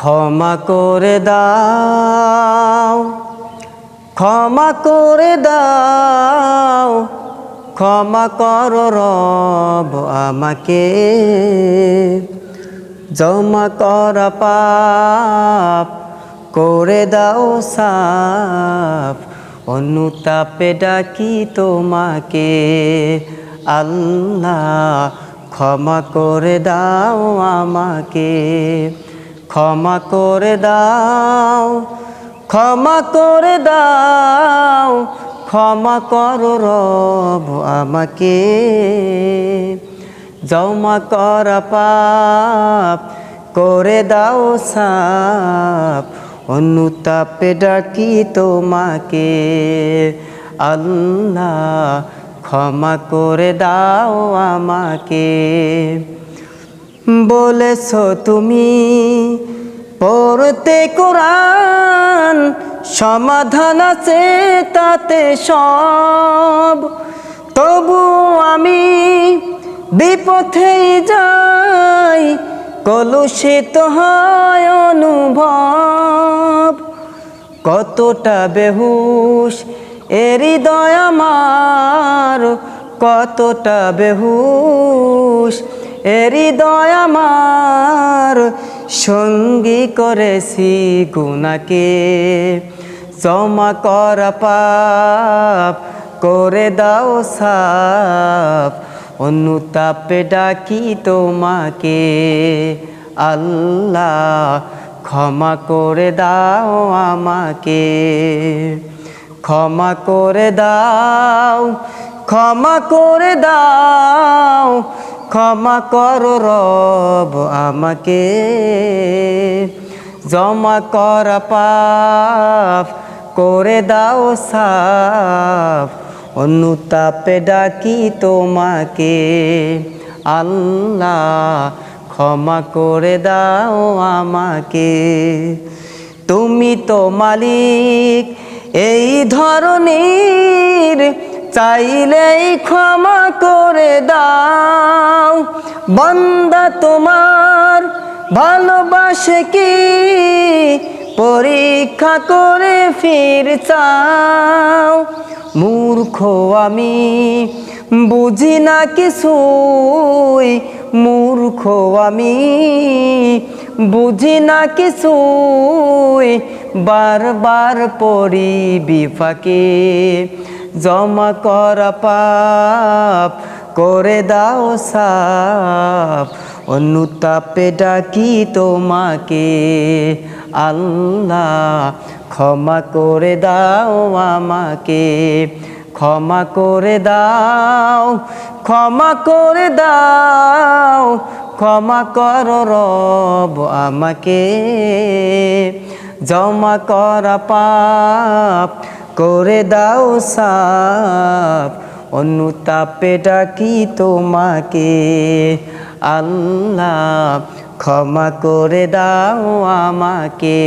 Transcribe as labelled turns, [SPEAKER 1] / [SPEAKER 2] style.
[SPEAKER 1] ক্ষমা করে দাও, ক্ষমা করে দাও, ক্ষমা কর রব আমাকে। জমা করা পাপ করে দাও সাপ অনুতাপে ডাকি তোমাকে। আল্লাহ ক্ষমা করে দাও আমাকে। ক্ষমা করে দাও, ক্ষমা করে দাও, ক্ষমা করো রব আমাকে। জমা করা পাপ করে দাও সাপ, অনুতাপে ডাকি তোমাকে। আল্লাহ ক্ষমা করে দাও আমাকে। বলেছ তুমি, পড়তে কোরআন, সমাধান আছে তাতে সব। তবু আমি বিপথে যাই, কলুষিত হয় অনুভব। কতটা বেহুশ এ হৃদয় আমার, কতটা বেহুশ হৃদয় আমার, সঙ্গী করেছি গুনাকে। জমা কর পাপ, করে দাও সাপ, অনুতাপে ডাকি তোমাকে। আল্লাহ ক্ষমা করে দাও আমাকে। ক্ষমা করে দাও, ক্ষমা করে দাও ক্ষমা করো রব আমাকে। জমা করা পাপ, করে দাও সাফ অনুতাপে ডাকি তোমাকে। আল্লাহ, ক্ষমা করে দাও আমাকে। তুমি তো মালিক, এই ধরনের চাইলেই ক্ষমা করে দাও। বন্দা তোমার ভালোবাসে কি? পরীক্ষা করে ফির চাও। মূর্খ আমি, বুঝি না কিছুই। মূর্খ আমি, বুঝি না কিছুই। বারবার পড়ি বিফাকে জমা করা পাপ, করে দাও সাপ। অনুতাপে ডাকি তোমাকে, আল্লাহ, ক্ষমা করে দাও আমাকে। ক্ষমা করে দাও, ক্ষমা করে দাও, ক্ষমা করো রব আমাকে। জমা করা পাপ করে দাও সাপ অনুতাপে ডাকি তোমাকে। আল্লাহ ক্ষমা করে দাও আমাকে।